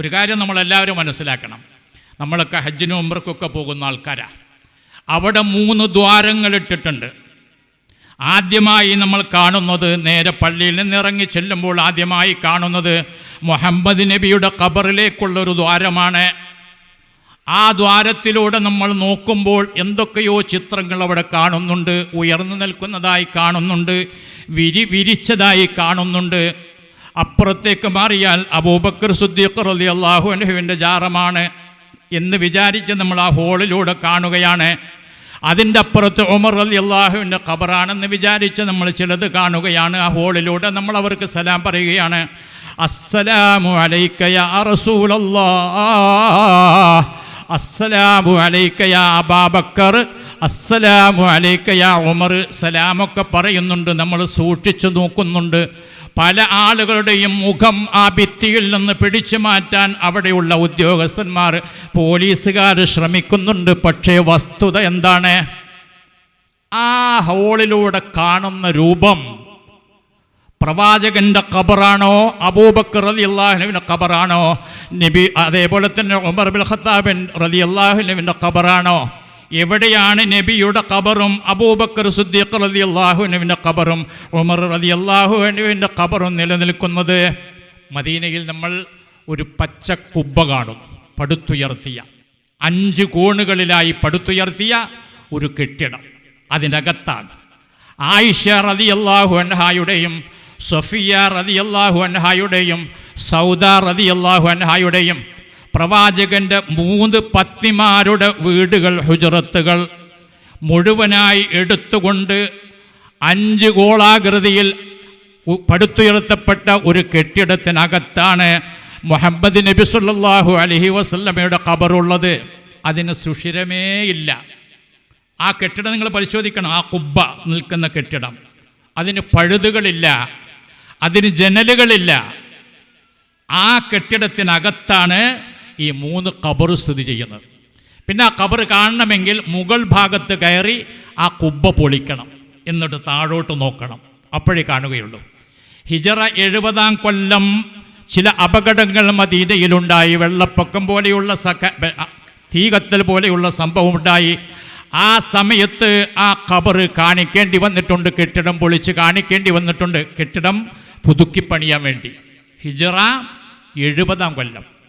ഒരു കാര്യം നമ്മളെല്ലാവരും മനസ്സിലാക്കണം. നമ്മളൊക്കെ ഹജ്ജിനും ഉംറക്കൊക്കെ പോകുന്ന ആൾക്കാരാ. അവിടെ മൂന്ന് ദ്വാരങ്ങൾ ഇട്ടിട്ടുണ്ട്. ആദ്യമായി നമ്മൾ കാണുന്നത് നേരെ പള്ളിയിൽ നിന്ന് ഇറങ്ങി ചെല്ലുമ്പോൾ ആദ്യമായി കാണുന്നത് മുഹമ്മദ് നബിയുടെ ഖബറിലേക്കുള്ളൊരു ദ്വാരമാണ്. ആ ദ്വാരത്തിലൂടെ നമ്മൾ നോക്കുമ്പോൾ എന്തൊക്കെയോ ചിത്രങ്ങൾ അവിടെ കാണുന്നുണ്ട് ഉയർന്നു നിൽക്കുന്നതായി കാണുന്നുണ്ട് വിരി വിരിച്ചതായി കാണുന്നുണ്ട്. അപ്പുറത്തേക്ക് മാറിയാൽ അബൂബക്കർ സുദ്ദീഖർ അലി അള്ളാഹു അനുഹുവിന്റെ ജാറമാണ് എന്ന് വിചാരിച്ച് നമ്മൾ ആ ഹോളിലൂടെ കാണുകയാണ്. അതിന്റെ അപ്പുറത്ത് ഉമർ അലി അള്ളാഹുവിന്റെ ഖബറാണെന്ന് വിചാരിച്ച് നമ്മൾ ചിലത് കാണുകയാണ്. ആ ഹോളിലൂടെ നമ്മൾ അവർക്ക് സലാം പറയുകയാണ്. അസ്സലാമു അലൈക്കയ റസൂലല്ലാ അസ്സലാമു അലൈക്കയ അബാബക്കർ. അസ്സലാമു അലൈക്കയ ഉമർ. സലാമൊക്കെ പറയുന്നുണ്ട്. നമ്മൾ സൂക്ഷിച്ചു നോക്കുന്നുണ്ട്. പല ആളുകളുടെയും മുഖം ആ ഭിത്തിയിൽ നിന്ന് പിടിച്ചു മാറ്റാൻ അവിടെയുള്ള ഉദ്യോഗസ്ഥന്മാർ പോലീസുകാർ ശ്രമിക്കുന്നുണ്ട്. പക്ഷേ വസ്തുത എന്താണ്? ആ ഹോളിലൂടെ കാണുന്ന രൂപം പ്രവാചകന്റെ ഖബറാണോ? അബൂബക്കർ റതി അള്ളാഹുനുവിന്റെ ഖബറാണോ? നബി അതേപോലെ തന്നെ ഉമർ ബിൽ ഖത്താബിൻ റലി അള്ളാഹുനുവിന്റെ ഖബറാണോ? എവിടെയാണ് നബിയുടെ ഖബറും അബൂബക്കർ സുദ്ദീഖ് റലി അള്ളാഹുനുവിന്റെ ഖബറും ഉമർ റലി അള്ളാഹുനുവിന്റെ ഖബറും നിലനിൽക്കുന്നത്? മദീനയിൽ നമ്മൾ ഒരു പച്ച കുബ്ബ കാണും പടുത്തുയർത്തിയ. അഞ്ച് കോണുകളിലായി പടുത്തുയർത്തിയ ഒരു കെട്ടിടം. അതിനകത്താണ് ആയിഷ റതി അള്ളാഹു അൻഹായുടെയും സഫിയ റതി അള്ളാഹു അൻഹായുടെയും സൗദ റതി അള്ളാഹു അൻഹായുടെയും പ്രവാചകന്റെ മൂന്ന് പത്നിമാരുടെ വീടുകൾ ഹുജറത്തുകൾ മുഴുവനായി എടുത്തുകൊണ്ട് അഞ്ച് ഗോളാകൃതിയിൽ പടുത്തുയർത്തപ്പെട്ട ഒരു കെട്ടിടത്തിനകത്താണ് മുഹമ്മദ് നബി സല്ലാഹു അലഹി വസല്ലമയുടെ ഖബറുള്ളത്. അതിന് സുഷിരമേ ഇല്ല. ആ കെട്ടിടം നിങ്ങൾ പരിശോധിക്കണം. ആ കുബ്ബ നിൽക്കുന്ന കെട്ടിടം. അതിന് പഴുതുകളില്ല. അതിന് ജനലുകളില്ല. ആ കെട്ടിടത്തിനകത്താണ് ഈ മൂന്ന് കബറ് സ്ഥിതി ചെയ്യുന്നത്. പിന്നെ ആ കബറ് കാണണമെങ്കിൽ മുകൾ ഭാഗത്ത് കയറി ആ കുബ്ബ പൊളിക്കണം. എന്നിട്ട് താഴോട്ട് നോക്കണം. അപ്പോഴേ കാണുകയുള്ളൂ. ഹിജറ എഴുപതാം കൊല്ലം ചില അപകടങ്ങൾ മദീനയിലുണ്ടായി. വെള്ളപ്പൊക്കം പോലെയുള്ള സക തീകത്തൽ പോലെയുള്ള സംഭവം ഉണ്ടായി ആ സമയത്ത് ആ കബർ കാണിക്കേണ്ടി വന്നിട്ടുണ്ട്. കെട്ടിടം പൊളിച്ച് കാണിക്കേണ്ടി വന്നിട്ടുണ്ട്. കെട്ടിടം പുതുക്കി പണിയാൻ വേണ്ടി. ഹിജറ എഴുപതാം കൊല്ലം.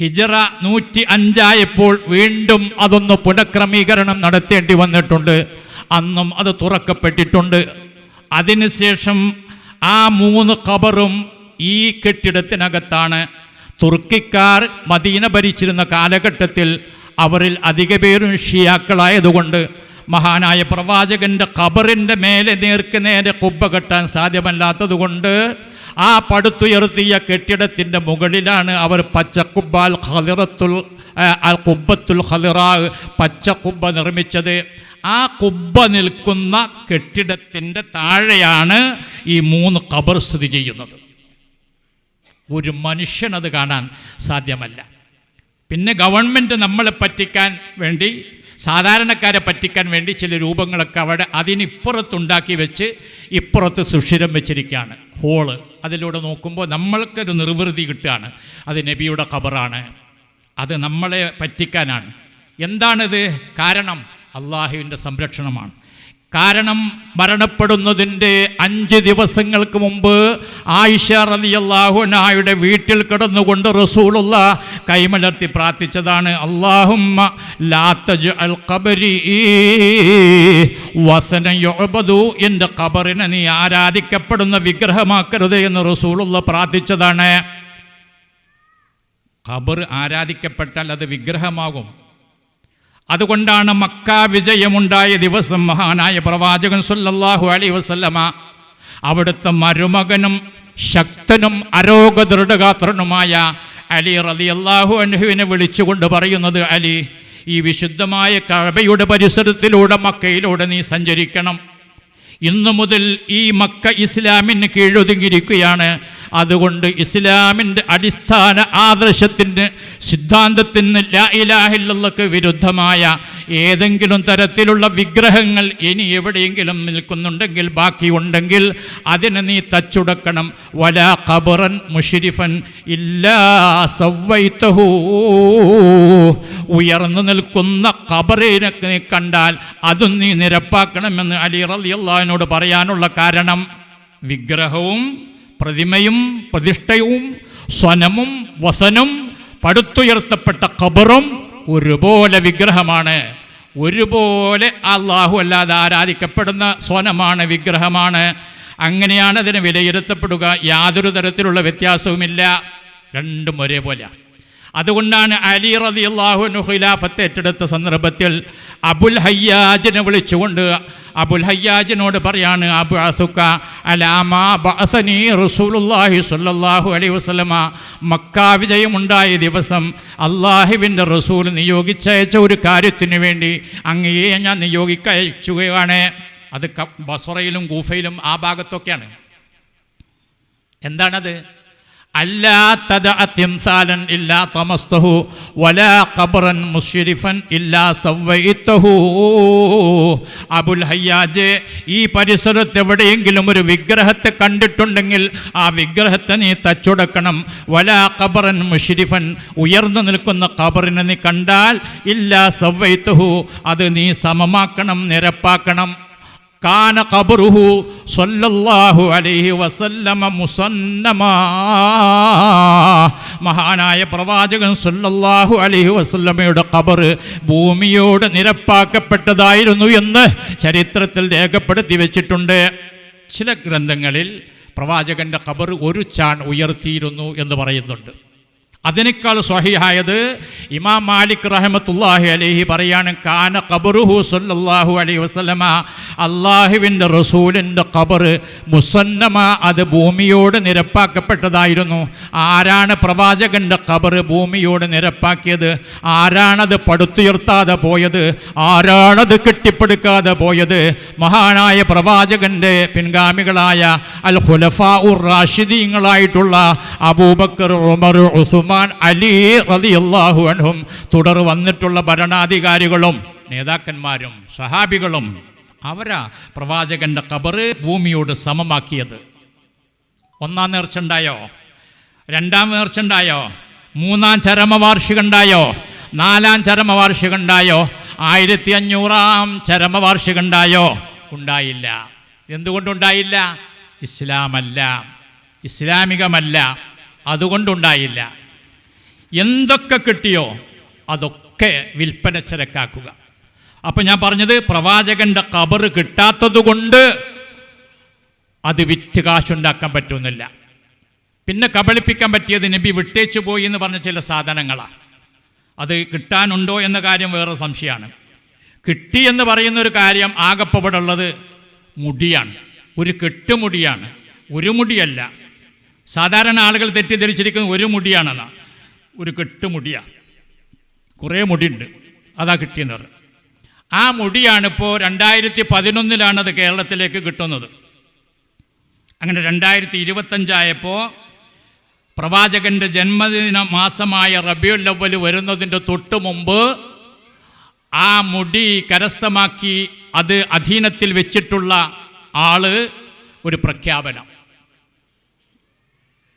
ഹിജറ നൂറ്റി അഞ്ചായപ്പോൾ വീണ്ടും അതൊന്ന് പുനഃക്രമീകരണം നടത്തേണ്ടി വന്നിട്ടുണ്ട്. അന്നും അത് തുറക്കപ്പെട്ടിട്ടുണ്ട്. അതിനുശേഷം ആ മൂന്ന് ഖബറും ഈ കെട്ടിടത്തിനകത്താണ്. തുർക്കിക്കാർ മദീന ഭരിച്ചിരുന്ന കാലഘട്ടത്തിൽ അവരിൽ അധിക പേരും ഷിയാക്കളായതുകൊണ്ട് മഹാനായ പ്രവാചകന്റെ ഖബറിന്റെ മേലെ നേർക്ക് നേരെ കുബ്ബ കെട്ടാൻ സാധ്യമല്ലാത്തതുകൊണ്ട് ആ പടുത്തുയർത്തിയ കെട്ടിടത്തിന്റെ മുകളിലാണ് അവർ പച്ചക്കുബ്ബാൽ ഖലിറത്തുൽ ആ, അൽ കുബ്ബത്തുൽ ഖലിറാ പച്ചക്കുബ നിർമ്മിച്ചത്. ആ കുബ്ബ നിൽക്കുന്ന കെട്ടിടത്തിന്റെ താഴെയാണ് ഈ മൂന്ന് കബർ സ്ഥിതി ചെയ്യുന്നത്. ഒരു മനുഷ്യനത് കാണാൻ സാധ്യമല്ല. പിന്നെ ഗവൺമെന്റ് നമ്മളെ പറ്റിക്കാൻ വേണ്ടി സാധാരണക്കാരെ പറ്റിക്കാൻ വേണ്ടി ചില രൂപങ്ങളൊക്കെ അവിടെ അതിനിപ്പുറത്തുണ്ടാക്കി വെച്ച് ഇപ്പുറത്ത് സുഷിരം വെച്ചിരിക്കുകയാണ്. ഹോൾ. അതിലൂടെ നോക്കുമ്പോൾ നമ്മൾക്കൊരു നിർവൃതി കിട്ടുകയാണ്. അത് നബിയുടെ ഖബറാണ്. അത് നമ്മളെ പറ്റിക്കാനാണ്. എന്താണിത്? കാരണം അള്ളാഹുവിന്റെ സംരക്ഷണമാണ്. കാരണം മരണപ്പെടുന്നതിന്റെ അഞ്ച് ദിവസങ്ങൾക്ക് മുമ്പ് ആയിഷ റലിയല്ലാഹുനായുടെ വീട്ടിൽ കിടന്നുകൊണ്ട് റസൂലുള്ള കൈമലർത്തി പ്രാർത്ഥിച്ചതാണ് അള്ളാഹുമ്മ എന്റെ ഖബറിനെ നീ ആരാധിക്കപ്പെടുന്ന വിഗ്രഹമാക്കരുത് എന്ന് റസൂലുള്ള പ്രാർത്ഥിച്ചതാണ്. ഖബർ ആരാധിക്കപ്പെട്ടാൽ അത് വിഗ്രഹമാകും. അതുകൊണ്ടാണ് മക്ക വിജയമുണ്ടായ ദിവസം മഹാനായ പ്രവാചകൻ സല്ലല്ലാഹു അലൈഹി വസല്ലമ അവിടുത്തെ മരുമകനും ശക്തനും അരോഗദൃഢഗാത്രനുമായ അലി റളിയല്ലാഹു അൻഹുവിനെ വിളിച്ചുകൊണ്ട് പറയുന്നത് അലി ഈ വിശുദ്ധമായ കഴബയുടെ പരിസരത്തിലൂടെ മക്കയിലൂടെ നീ സഞ്ചരിക്കണം. ഇന്നു മുതൽ ഈ മക്ക ഇസ്ലാമിന് കീഴൊതുങ്ങിയിരിക്കുകയാണ്. അതുകൊണ്ട് ഇസ്ലാമിന്റെ അടിസ്ഥാന ആദർശത്തിന് സിദ്ധാന്തത്തിന് ലാ ഇലാഹില്ലക്ക് വിരുദ്ധമായ ഏതെങ്കിലും തരത്തിലുള്ള വിഗ്രഹങ്ങൾ ഇനി എവിടെയെങ്കിലും നിൽക്കുന്നുണ്ടെങ്കിൽ ബാക്കിയുണ്ടെങ്കിൽ അതിനെ നീ തച്ചുടക്കണം. വല ഖബറൻ മുഷിരിഫൻ ഇല്ലാ സവ്വൈത്തഹൂ ഉയർന്നു നിൽക്കുന്ന ഖബറിനെ നീ കണ്ടാൽ അതും നീ നിരപ്പാക്കണമെന്ന് അലി റളിയല്ലാഹുവിനോട് പറയാനുള്ള കാരണം വിഗ്രഹവും പ്രതിമയും പ്രതിഷ്ഠയും സ്വനമും വസനും പടുത്തുയർത്തപ്പെട്ട ഖബറും ഒരുപോലെ വിഗ്രഹമാണ്. ഒരുപോലെ അള്ളാഹു അല്ലാതെ ആരാധിക്കപ്പെടുന്ന സ്വനമാണ് വിഗ്രഹമാണ്. അങ്ങനെയാണ് അതിനെ വിലയിരുത്തപ്പെടുക. യാതൊരു തരത്തിലുള്ള വ്യത്യാസവുമില്ല. രണ്ടും ഒരേപോലെ അതുകൊണ്ടാണ് അലി റതി അള്ളാഹുനു ഖിലാഫത്ത് ഏറ്റെടുത്ത സന്ദർഭത്തിൽ അബുൽ ഹയ്യാജിനെ വിളിച്ചുകൊണ്ട് അബുൽ ഹയ്യാജിനോട് പറയാണ് അബു അസുക്ക അലാമാ റസൂലുള്ളാഹി സ്വല്ലല്ലാഹു അലൈഹി വസല്ലമ. മക്ക വിജയമുണ്ടായ ദിവസം അള്ളാഹുവിന്റെ റസൂൽ നിയോഗിച്ചയച്ച ഒരു കാര്യത്തിന് വേണ്ടി അങ്ങയെ ഞാൻ നിയോഗിക്കയച്ചുകയാണ് അത് ബസറയിലും ഗൂഫയിലും ആ ഭാഗത്തൊക്കെയാണ്. എന്താണത്? അബുൽ ഹയ്യാജ് ഈ പരിസരത്ത് എവിടെയെങ്കിലും ഒരു വിഗ്രഹത്തെ കണ്ടിട്ടുണ്ടെങ്കിൽ ആ വിഗ്രഹത്തെ നീ തച്ചുടക്കണം. വലാ ഖബറൻ മുശ്രിഫൻ ഉയർന്നു നിൽക്കുന്ന ഖബറിനെ നീ കണ്ടാൽ ഇല്ലാ സവ്വൈത്തഹു അത് നീ സമമാക്കണം നിരപ്പാക്കണം. കാന ഖബറുഹു സല്ലല്ലാഹു അലൈഹി വസല്ലമ മുസന്നമാ. മഹാനായ പ്രവാചകൻ സല്ലല്ലാഹു അലൈഹി വസല്ലമയുടെ ഖബർ ഭൂമിയോട് നിരപ്പാക്കപ്പെട്ടതായിരുന്നു എന്ന് ചരിത്രത്തിൽ രേഖപ്പെടുത്തി വെച്ചിട്ടുണ്ട്. ചില ഗ്രന്ഥങ്ങളിൽ പ്രവാചകന്റെ ഖബർ ഒരു ചാൺ ഉയർത്തിയിരുന്നു എന്ന് പറയുന്നുണ്ട്. അതിനേക്കാൾ സ്വഹിയായത് ഇമാം മാലിക് റഹമത്തുല്ലാഹി അലൈഹി പറയാണ് കാന കബറുഹു സല്ലാഹു അലൈഹി വസ്ലമ അള്ളാഹുവിന്റെ റസൂലിന്റെ ഖബർ മുസന്നമ അത് ഭൂമിയോട് നിരപ്പാക്കപ്പെട്ടതായിരുന്നു. ആരാണ് പ്രവാചകന്റെ ഖബർ ഭൂമിയോട് നിരപ്പാക്കിയത്? ആരാണത് പടുത്തുയർത്താതെ പോയത്? ആരാണത് കെട്ടിപ്പടുക്കാതെ പോയത്? മഹാനായ പ്രവാചകന്റെ പിൻഗാമികളായ അൽ ഹുലഫാ ഉർ റാഷിദീങ്ങളായിട്ടുള്ള അബൂബക്കർ ഉമർ ഉസ്മാൻ അലി റളിയല്ലാഹു അൻഹും തുടർ വന്നിട്ടുള്ള ഭരണാധികാരികളും നേതാക്കന്മാരും സഹാബികളും അവരാ പ്രവാചകന്റെ ഖബറ് ഭൂമിയോട് സമമാക്കിയത്. ഒന്നാം നേർച്ച ഉണ്ടായോ രണ്ടാം നേർച്ച ഉണ്ടായോ മൂന്നാം ചരമവാർഷികം ഉണ്ടായോ നാലാം ചരമവാർഷികം ഉണ്ടായോ ആയിരത്തി അഞ്ഞൂറാം ചരമവാർഷികം ഉണ്ടായോ ഉണ്ടായില്ല. എന്തുകൊണ്ടുണ്ടായില്ല? ഇസ്ലാമല്ല. ഇസ്ലാമികമല്ല. അതുകൊണ്ടുണ്ടായില്ല. എന്തൊക്കെ കിട്ടിയോ അതൊക്കെ വിൽപ്പന ചരക്കാക്കുക. അപ്പം ഞാൻ പറഞ്ഞത് പ്രവാചകന്റെ കബർ കിട്ടാത്തത് കൊണ്ട് അത് വിറ്റ് കാശുണ്ടാക്കാൻ പറ്റുന്നില്ല. പിന്നെ കബളിപ്പിക്കാൻ പറ്റിയത് നബി വിട്ടേച്ചു പോയി എന്ന് പറഞ്ഞ ചില സാധനങ്ങളാണ് അത് കിട്ടാനുണ്ടോ എന്ന കാര്യം വേറെ സംശയമാണ്. കിട്ടി എന്ന് പറയുന്ന ഒരു കാര്യം ആകപ്പവിടുള്ളത് മുടിയാണ്. ഒരു കെട്ടുമുടിയാണ്. ഒരു മുടിയല്ല. സാധാരണ ആളുകൾ തെറ്റിദ്ധരിച്ചിരിക്കുന്നത് ഒരു മുടിയാണെന്നാണ് ഒരു കെട്ടുമുടിയാണ് കുറേ മുടിയുണ്ട്. അതാ കിട്ടിയെന്ന് പറഞ്ഞു. ആ മുടിയാണിപ്പോൾ രണ്ടായിരത്തി പതിനൊന്നിലാണ് അത് കേരളത്തിലേക്ക് കിട്ടുന്നത്. അങ്ങനെ രണ്ടായിരത്തി ഇരുപത്തഞ്ചായപ്പോൾ പ്രവാചകന്റെ ജന്മദിന മാസമായ റബിയുൽ അവൽ വരുന്നതിന്റെ തൊട്ട് മുമ്പ് ആ മുടി കരസ്ഥമാക്കി അത് അധീനത്തിൽ വെച്ചിട്ടുള്ള ആൾ ഒരു പ്രഖ്യാപനം.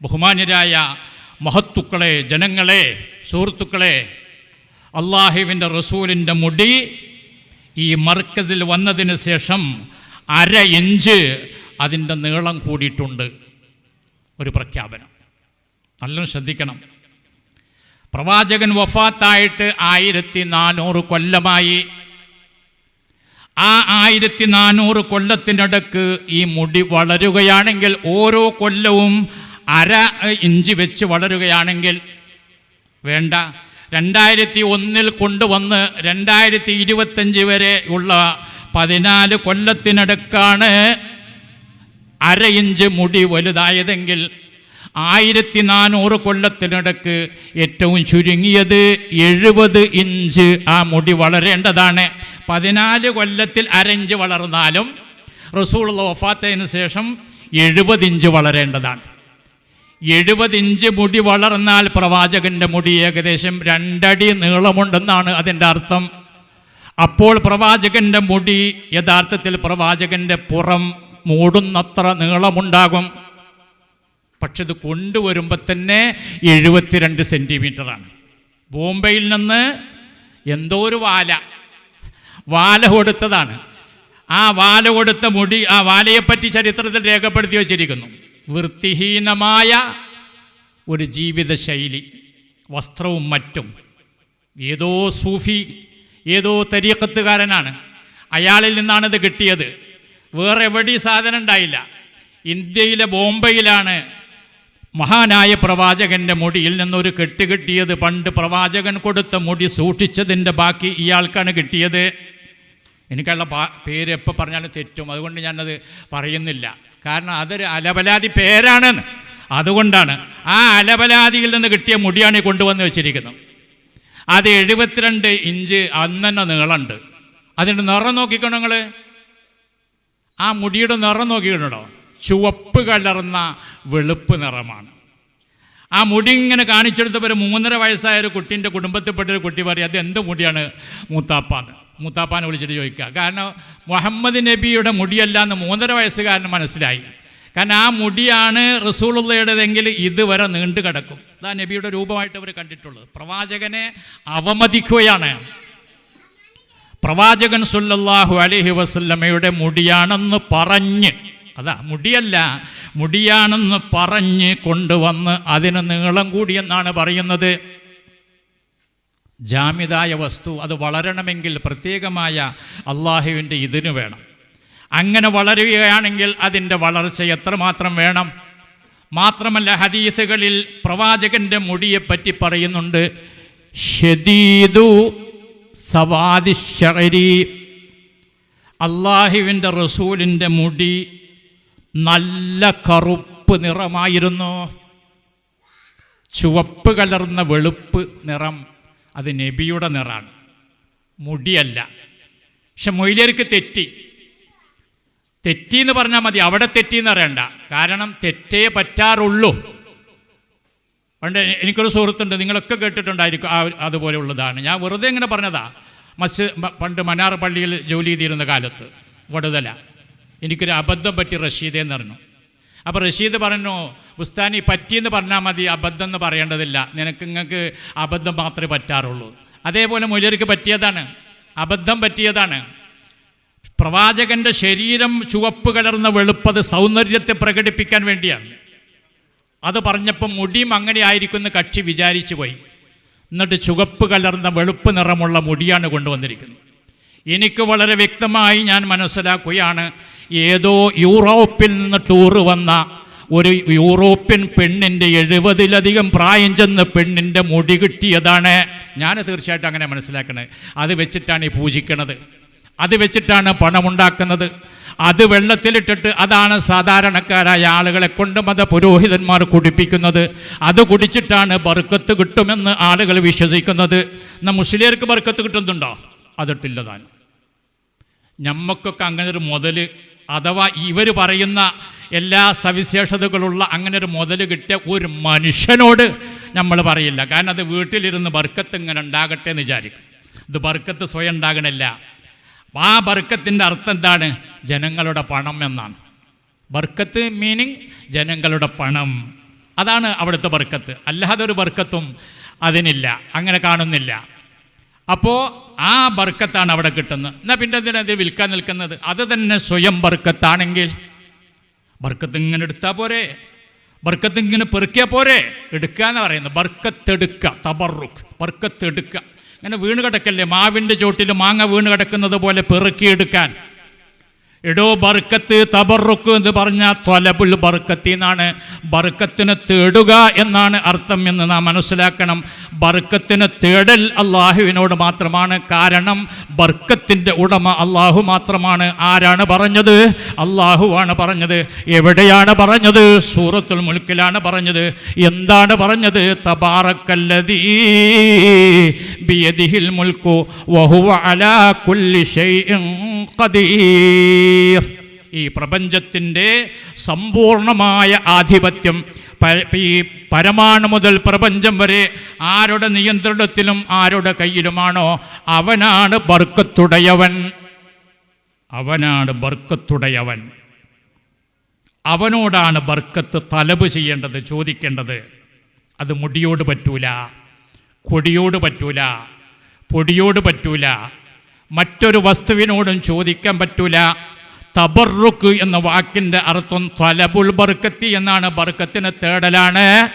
ബഹുമാന്യരായ മഹത്തുക്കളെ ജനങ്ങളെ സുഹൃത്തുക്കളെ അള്ളാഹുവിന്റെ റസൂലിന്റെ മുടി ഈ മർക്കസിൽ വന്നതിന് ശേഷം അര ഇഞ്ച് അതിന്റെ നീളം കൂടിയിട്ടുണ്ട്. ഒരു പ്രഖ്യാപനം. നല്ലോണം ശ്രദ്ധിക്കണം. പ്രവാചകൻ വഫാത്തായിട്ട് ആയിരത്തി നാനൂറ് കൊല്ലമായി. ആ ആയിരത്തി നാനൂറ് കൊല്ലത്തിനിടക്ക് ഈ മുടി വളരുകയാണെങ്കിൽ ഓരോ കൊല്ലവും അര ഇഞ്ച് വെച്ച് വളരുകയാണെങ്കിൽ വേണ്ട. രണ്ടായിരത്തി ഒന്നിൽ കൊണ്ടുവന്ന് രണ്ടായിരത്തി ഇരുപത്തഞ്ച് വരെ ഉള്ള പതിനാല് കൊല്ലത്തിനടുക്കാണ് അര ഇഞ്ച് മുടി വലുതായതെങ്കിൽ ആയിരത്തി നാനൂറ് കൊല്ലത്തിനിടക്ക് ഏറ്റവും ചുരുങ്ങിയത് എഴുപത് ഇഞ്ച് ആ മുടി വളരേണ്ടതാണ്. പതിനാല് കൊല്ലത്തിൽ അര ഇഞ്ച് വളർന്നാലും റസൂൾ വഫാത്തതിന് ശേഷം എഴുപത് ഇഞ്ച് വളരേണ്ടതാണ്. എഴുപത് ഇഞ്ച് മുടി വളർന്നാൽ പ്രവാചകന്റെ മുടി ഏകദേശം രണ്ടടി നീളമുണ്ടെന്നാണ് അതിന്റെ അർത്ഥം. അപ്പോൾ പ്രവാചകന്റെ മുടി യഥാർത്ഥത്തിൽ പ്രവാചകന്റെ പുറം മൂടുന്നത്ര നീളമുണ്ടാകും. പക്ഷെ ഇത് കൊണ്ടുവരുമ്പോൾ തന്നെ എഴുപത്തിരണ്ട് സെന്റിമീറ്ററാണ് ബോംബെയിൽ നിന്ന് എന്തോ ഒരു വാല വാല കൊടുത്തതാണ്. ആ വാല കൊടുത്ത മുടി ആ വാലയെപ്പറ്റി ചരിത്രത്തിൽ രേഖപ്പെടുത്തി വച്ചിരിക്കുന്നു. വൃത്തിഹീനമായ ഒരു ജീവിതശൈലി വസ്ത്രവും മറ്റും. ഏതോ സൂഫി ഏതോ തരീക്കത്തുകാരനാണ് അയാളിൽ നിന്നാണിത് കിട്ടിയത്. വേറെ എവിടെ സാധനം ഉണ്ടായില്ല. ഇന്ത്യയിലെ ബോംബെയിലാണ് മഹാനായ പ്രവാചകന്റെ മുടിയിൽ നിന്നൊരു കെട്ട് കിട്ടിയത്. പണ്ട് പ്രവാചകൻ കൊടുത്ത മുടി സൂക്ഷിച്ചതിന്റെ ബാക്കി ഇയാൾക്കാണ് കിട്ടിയത്. എനിക്കുള്ള പേര് എപ്പോൾ പറഞ്ഞാലും തെറ്റും. അതുകൊണ്ട് ഞാനത് പറയുന്നില്ല. കാരണം അതൊരു അലപലാതി പേരാണെന്ന്. അതുകൊണ്ടാണ് ആ അലപലാതിയിൽ നിന്ന് കിട്ടിയ മുടിയാണ് കൊണ്ടുവന്ന് വെച്ചിരിക്കുന്നത്. അത് എഴുപത്തിരണ്ട് ഇഞ്ച് അന്നന്നെ നീളമുണ്ട്. അതിന്റെ നിറം നോക്കിക്കണോ നിങ്ങൾ ആ മുടിയുടെ നിറം നോക്കിക്കണോ? ചുവപ്പ് കലർന്ന വെളുപ്പ് നിറമാണ്. ആ മുടി ഇങ്ങനെ കാണിച്ചെടുത്തപ്പോൾ മൂന്നര വയസ്സായ ഒരു കുട്ടീന്റെ കുടുംബത്തിൽപ്പെട്ട ഒരു കുട്ടി പറയും അത് എന്ത് മുടിയാണ്? മൂത്താപ്പാന്ന്. മൂത്താപ്പാനെ വിളിച്ചിട്ട് ചോദിക്കുക. കാരണം മുഹമ്മദ് നബിയുടെ മുടിയല്ല എന്ന് മൂന്നര വയസ്സുകാരന് മനസ്സിലായി. കാരണം ആ മുടിയാണ് റസൂളുള്ളയുടേതെങ്കിൽ ഇതുവരെ നീണ്ടു കിടക്കും. അതാ നബിയുടെ രൂപമായിട്ട് അവർ കണ്ടിട്ടുള്ളത്. പ്രവാചകനെ അവമതിക്കുകയാണ്. പ്രവാചകൻ സുല്ലാഹു അലഹി വസല്ലമ്മയുടെ മുടിയാണെന്ന് പറഞ്ഞ് അതാ മുടിയല്ല. മുടിയാണെന്ന് പറഞ്ഞ് കൊണ്ടുവന്ന് അതിന് നീളം കൂടിയെന്നാണ് പറയുന്നത്. ജാമിതായ വസ്തു അത് വളരണമെങ്കിൽ പ്രത്യേകമായ അള്ളാഹുവിന്റെ ഇതിന് വേണം. അങ്ങനെ വളരുകയാണെങ്കിൽ അതിന്റെ വളർച്ച എത്രമാത്രം വേണം? മാത്രമല്ല ഹദീസുകളിൽ പ്രവാചകന്റെ മുടിയെപ്പറ്റി പറയുന്നുണ്ട് ഷദീദു സവാദിഷറി അള്ളാഹുവിന്റെ റസൂലിന്റെ മുടി നല്ല കറുപ്പ് നിറമായിരുന്നു. ചുവപ്പ് കലർന്ന വെളുപ്പ് നിറം അത് നബിയുടെ നിറാണ്. മുടിയല്ല. പക്ഷെ മൊയ്ലിയർക്ക് തെറ്റി. തെറ്റി എന്ന് പറഞ്ഞാൽ മതി. അവിടെ തെറ്റി എന്ന് പറയണ്ട കാരണം തെറ്റേ പറ്റാറുള്ളൂ. പണ്ട് എനിക്കൊരു സുഹൃത്തുണ്ട്. നിങ്ങളൊക്കെ കേട്ടിട്ടുണ്ടായിരിക്കും ആ അതുപോലെയുള്ളതാണ് ഞാൻ വെറുതെ ഇങ്ങനെ പറഞ്ഞതാ. മസ് പണ്ട് മനാർ പള്ളിയിൽ ജോലി ചെയ്തിരുന്ന കാലത്ത്. വടുതല. എനിക്കൊരു അബദ്ധം പറ്റി റഷീദേ എന്ന് പറഞ്ഞു. അപ്പോൾ റഷീദ് പറഞ്ഞു ഉസ്താനി പറ്റിയെന്ന് പറഞ്ഞാൽ മതി അബദ്ധം എന്ന് പറയേണ്ടതില്ല. നിനക്ക് നിങ്ങൾക്ക് അബദ്ധം മാത്രമേ പറ്റാറുള്ളൂ. അതേപോലെ മുലർക്ക് പറ്റിയതാണ്. അബദ്ധം പറ്റിയതാണ്. പ്രവാചകന്റെ ശരീരം ചുവപ്പ് കലർന്ന വെളുപ്പത് സൗന്ദര്യത്തെ പ്രകടിപ്പിക്കാൻ വേണ്ടിയാണ്. അത് പറഞ്ഞപ്പോൾ മുടിയും അങ്ങനെ ആയിരിക്കുമെന്ന് കക്ഷി വിചാരിച്ചു പോയി. എന്നിട്ട് ചുവപ്പ് കലർന്ന വെളുപ്പ് നിറമുള്ള മുടിയാണ് കൊണ്ടുവന്നിരിക്കുന്നത്. എനിക്ക് വളരെ വ്യക്തമായി ഞാൻ മനസ്സിലാക്കുകയാണ് ഏതോ യൂറോപ്പിൽ നിന്ന് ടൂറ് വന്ന ഒരു യൂറോപ്യൻ പെണ്ണിന്റെ എഴുപതിലധികം പ്രായം ചെന്ന പെണ്ണിന്റെ മുടി കിട്ടിയതാണ്. ഞാൻ തീർച്ചയായിട്ടും അങ്ങനെ മനസ്സിലാക്കണത് അത് വെച്ചിട്ടാണ് ഈ പൂജിക്കണത്. അത് വെച്ചിട്ടാണ് പണമുണ്ടാക്കുന്നത്. അത് വെള്ളത്തിലിട്ടിട്ട് അതാണ് സാധാരണക്കാരായ ആളുകളെ കൊണ്ട് മത പുരോഹിതന്മാർ കുടിപ്പിക്കുന്നത്. അത് കുടിച്ചിട്ടാണ് ബർക്കത്ത് കിട്ടുമെന്ന് ആളുകൾ വിശ്വസിക്കുന്നത്. എന്നാൽ മുസ്ലിയർക്ക് ബർക്കത്ത് കിട്ടുന്നുണ്ടോ? അതിട്ടില്ല താൻ. ഞമ്മക്കൊക്കെ അങ്ങനെ ഒരു മുതൽ അഥവാ ഇവർ പറയുന്ന എല്ലാ സവിശേഷതകളുള്ള അങ്ങനെ ഒരു മുതൽ കിട്ടിയ ഒരു മനുഷ്യനോട് നമ്മൾ പറയില്ല. കാരണം അത് വീട്ടിലിരുന്ന് ബർക്കത്ത് ഇങ്ങനെ ഉണ്ടാകട്ടെ എന്ന് വിചാരിക്കും. ഇത് ബർക്കത്ത് സ്വയം ഉണ്ടാകണില്ല. ആ ബർക്കത്തിന്റെ അർത്ഥം എന്താണ്? ജനങ്ങളുടെ പണം എന്നാണ്. ബർക്കത്ത് മീനിങ് ജനങ്ങളുടെ പണം. അതാണ് അവിടുത്തെ ബർക്കത്ത്. അല്ലാതെ ഒരു ബർക്കത്തും അതിനില്ല. അങ്ങനെ കാണുന്നില്ല. അപ്പോൾ ആ ബർക്കത്താണ് അവിടെ കിട്ടുന്നത്. എന്നാൽ പിന്നെ എന്തിനാ അതിൽ വിൽക്കാൻ നിൽക്കുന്നത്? അത് തന്നെ സ്വയം ബർക്കത്താണെങ്കിൽ. ബർക്കത്ത് ഇങ്ങനെ എടുത്താൽ പോരെ. ബർക്കത്ത് ഇങ്ങനെ പെറുക്കിയാൽ പോരെ. എടുക്കുക എന്ന് പറയുന്നത്? ബർക്കത്തെടുക്കുക തബറുക്ക് ബർക്കത്തെടുക്കുക ഇങ്ങനെ വീണ് കിടക്കല്ലേ? മാവിന്റെ ചോട്ടിൽ മാങ്ങ വീണ് കിടക്കുന്നത് പോലെ പെറുക്കിയെടുക്കാൻ. എടോ ബർക്കത്ത് തബറുക്ക് എന്ന് പറഞ്ഞാൽ ത്വലബുൽ ബർക്കത്തി എന്നാണ്. ബർക്കത്തിനെ തേടുക എന്നാണ് അർത്ഥം എന്ന് നാം മനസ്സിലാക്കണം. ബർക്കത്തിനെ തേടൽ അള്ളാഹുവിനോട് മാത്രമാണ്. കാരണം ബർക്കത്തിന്റെ ഉടമ അള്ളാഹു മാത്രമാണ്. ആരാണ് പറഞ്ഞത്? അള്ളാഹുവാണ് പറഞ്ഞത്. എവിടെയാണ് പറഞ്ഞത്? സൂറത്തുൽ മുൽക്കിലാണ് പറഞ്ഞത്. എന്താണ് പറഞ്ഞത്? തബാറക്കല്ലതീ ബിയദിഹിൽ മുൽക്കു വഹുവ അലാ കുല്ലി ഷൈഇൻ ഖദീർ. ഈ പ്രപഞ്ചത്തിന്റെ സമ്പൂർണമായ ആധിപത്യം ഈ പരമാണു മുതൽ പ്രപഞ്ചം വരെ ആരുടെ നിയന്ത്രണത്തിലും ആരുടെ കയ്യിലുമാണോ അവനാണ് ബർക്കത്തുടയവൻ. അവനാണ് ബർക്കത്തുടയവൻ. അവനോടാണ് ബർക്കത്ത് തലബ് ചെയ്യേണ്ടത് ചോദിക്കേണ്ടത്. അത് മുടിയോട് പറ്റൂല കൊടിയോട് പറ്റൂല പൊടിയോട് പറ്റൂല. മറ്റൊരു വസ്തുവിനോടും ചോദിക്കാൻ പറ്റൂല. തബറുക്ക് എന്ന വാക്കിന്റെ അർത്ഥം തലബുൽ ബർക്കത്തി എന്നാണ്. ബർക്കത്തിന് തേടലാണ്.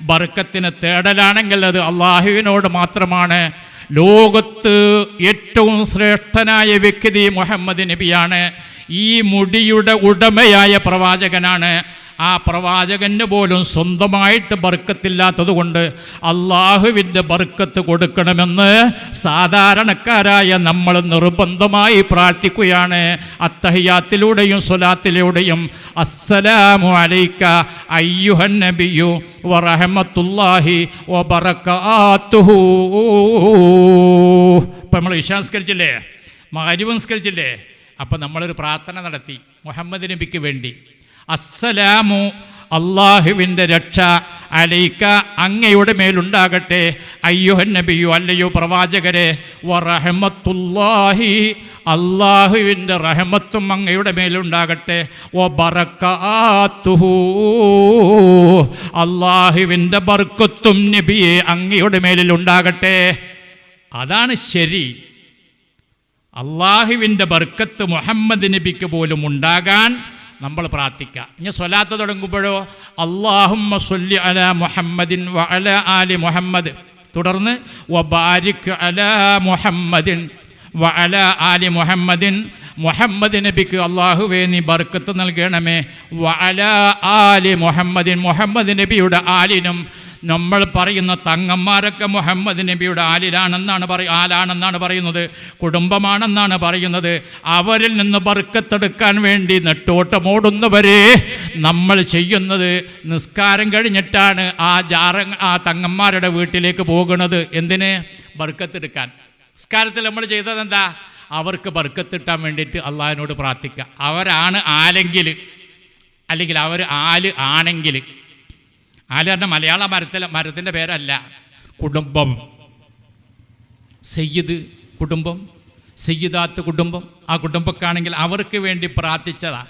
ബർക്കത്തിന് തേടലാണെങ്കിൽ അത് അള്ളാഹുവിനോട് മാത്രമാണ്. ലോകത്ത് ഏറ്റവും ശ്രേഷ്ഠനായ വ്യക്തി മുഹമ്മദ് നബിയാണ്. ഈ മുടിയുടെ ഉടമയായ പ്രവാചകനാണ്. ആ പ്രവാചകന് പോലും സ്വന്തമായിട്ട് ബർക്കത്തില്ലാത്തത് കൊണ്ട് അള്ളാഹുവിന്റെ ബർക്കത്ത് കൊടുക്കണമെന്ന് സാധാരണക്കാരായ നമ്മൾ നിർബന്ധമായി പ്രാർത്ഥിക്കുകയാണ്. അത്തഹിയാത്തിലൂടെയും സ്വലാത്തിലൂടെയും അസ്സലാമു അലൈക്ക അയ്യുഹൻ നബിയു വറഹമത്തുല്ലാഹി വബറകാതുഹു ഇപ്പം നമ്മൾ വിശ്വാസ്കരിച്ചില്ലേ മകരിവംസ്കരിച്ചില്ലേ അപ്പം നമ്മളൊരു പ്രാർത്ഥന നടത്തി. മുഹമ്മദ് നബിക്ക് വേണ്ടി. അസ്സലാമു അള്ളാഹുവിന്റെ രക്ഷ അലൈക്ക അങ്ങയുടെ മേലുണ്ടാകട്ടെ. അയ്യോഹൻ നബിയു അല്ലയോ പ്രവാചകരെ. വറഹമത്തുല്ലാഹി അള്ളാഹുവിന്റെ റഹമത്തും അങ്ങയുടെ മേലുണ്ടാകട്ടെ. ഓ ബറക്കാത്തുഹു അള്ളാഹുവിന്റെ ബർക്കത്തും നബിയെ അങ്ങയുടെ മേലിലുണ്ടാകട്ടെ. അതാണ് ശരി. അള്ളാഹുവിന്റെ ബർക്കത്ത് മുഹമ്മദ് നബിക്ക് പോലും ഉണ്ടാകാൻ നമ്മൾ പ്രാർത്ഥിക്കുക ഇനി സ്വലാത്ത് തുടങ്ങുമ്പോഴോ അള്ളാഹുമ്മ സൊല്ലി അല മുഹമ്മദിൻ വ അല ആലി മുഹമ്മദ്. തുടർന്ന് വ ബാരിക് അല മുഹമ്മദിൻ വ അല ആലി മുഹമ്മദിൻ. മുഹമ്മദ് നബിക്ക് അള്ളാഹുവേ നീ ബർക്കത്ത് നൽകണമേ. വ അല ആലി മുഹമ്മദിൻ. മുഹമ്മദ് നബിയുടെ ആലിനും നമ്മൾ പറയുന്ന തങ്ങന്മാരൊക്കെ മുഹമ്മദ് നബിയുടെ ആലിലാണെന്നാണ് പറയ ആലാണെന്നാണ് പറയുന്നത്. കുടുംബമാണെന്നാണ് പറയുന്നത്. അവരിൽ നിന്ന് ബർക്കത്തെടുക്കാൻ വേണ്ടി നെട്ടോട്ടമോടുന്നവരെ നമ്മൾ ചെയ്യുന്നത് നിസ്കാരം കഴിഞ്ഞിട്ടാണ് ആ ജാറ ആ തങ്ങന്മാരുടെ വീട്ടിലേക്ക് പോകുന്നത്. എന്തിന്? ബർക്കത്തെടുക്കാൻ. നിസ്കാരത്തിൽ നമ്മൾ ചെയ്തത് എന്താ അവർക്ക് ബർക്കത്തിട്ടാൻ വേണ്ടിയിട്ട് അള്ളാഹിനോട് പ്രാർത്ഥിക്കുക അവരാണ് ആലെങ്കിൽ അല്ലെങ്കിൽ അവർ ആൽ ആണെങ്കിൽ ആൽ പറഞ്ഞ മലയാള മരത്തിലെ മരത്തിന്റെ പേരല്ല. കുടുംബം. സയ്യിദ് കുടുംബം. സയ്യിദാത്ത് കുടുംബം. ആ കുടുംബക്കാണെങ്കിൽ അവർക്ക് വേണ്ടി പ്രാർത്ഥിച്ചതാണ്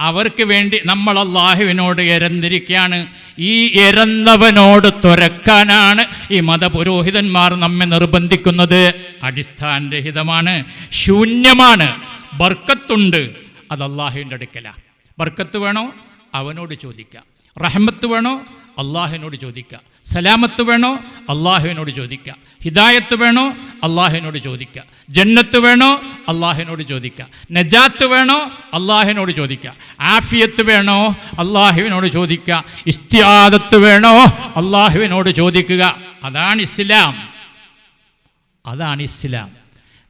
അവർക്ക് വേണ്ടി നമ്മൾ അള്ളാഹുവിനോട് എരന്നിരിക്കുകയാണ്. ഈ എരന്നവനോട് തുരക്കാനാണ് ഈ മതപുരോഹിതന്മാർ നമ്മെ നിർബന്ധിക്കുന്നത്. അടിസ്ഥാനരഹിതമാണ്. ശൂന്യമാണ്. ബർക്കത്തുണ്ട്. അത് അള്ളാഹുവിന്റെ അടുക്കല. ബർക്കത്ത് വേണോ? അവനോട് ചോദിക്കാം. റഹ്മത്ത് വേണോ? അള്ളാഹുവിനോട് ചോദിക്കുക സലാമത്ത് വേണോ? അള്ളാഹുവിനോട് ചോദിക്കുക ഹിദായത്ത് വേണോ? അള്ളാഹുവിനോട് ചോദിക്കുക ജന്നത്ത് വേണോ? അള്ളാഹുവിനോട് ചോദിക്കുക നജാത്ത് വേണോ? അള്ളാഹുവിനോട് ചോദിക്കുക ആഫിയത്ത് വേണോ? അള്ളാഹുവിനോട് ചോദിക്കുക ഇസ്തിയാദത്ത് വേണോ? അള്ളാഹുവിനോട് ചോദിക്കുക. അതാണ് ഇസ്ലാം. അതാണ് ഇസ്ലാം.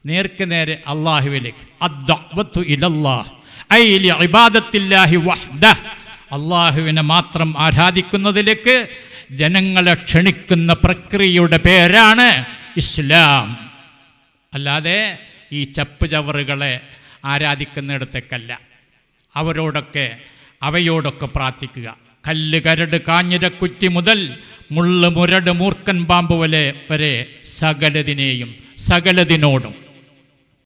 നേർക്ക് നേരെ അള്ളാഹുവിലേക്ക് അദ്ദഅ്വത്തു ഇലല്ലാഹ്. ഐ ഇബാദത്തില്ലാഹി വഹ്ദഹ്. അള്ളാഹുവിനെ മാത്രം ആരാധിക്കുന്നതിലേക്ക് ജനങ്ങളെ ക്ഷണിക്കുന്ന പ്രക്രിയയുടെ പേരാണ് ഇസ്ലാം. അല്ലാതെ ഈ ചപ്പ് ചവറുകളെ ആരാധിക്കുന്നിടത്തേക്കല്ല. അവരോടൊക്കെ അവയോടൊക്കെ പ്രാർത്ഥിക്കുക. കല്ല് കരട് കാഞ്ഞിരക്കുറ്റി മുതൽ മുള്ള് മുരട് മൂർക്കൻ പാമ്പ് വരെ വരെ സകലതിനെയും സകലതിനോടും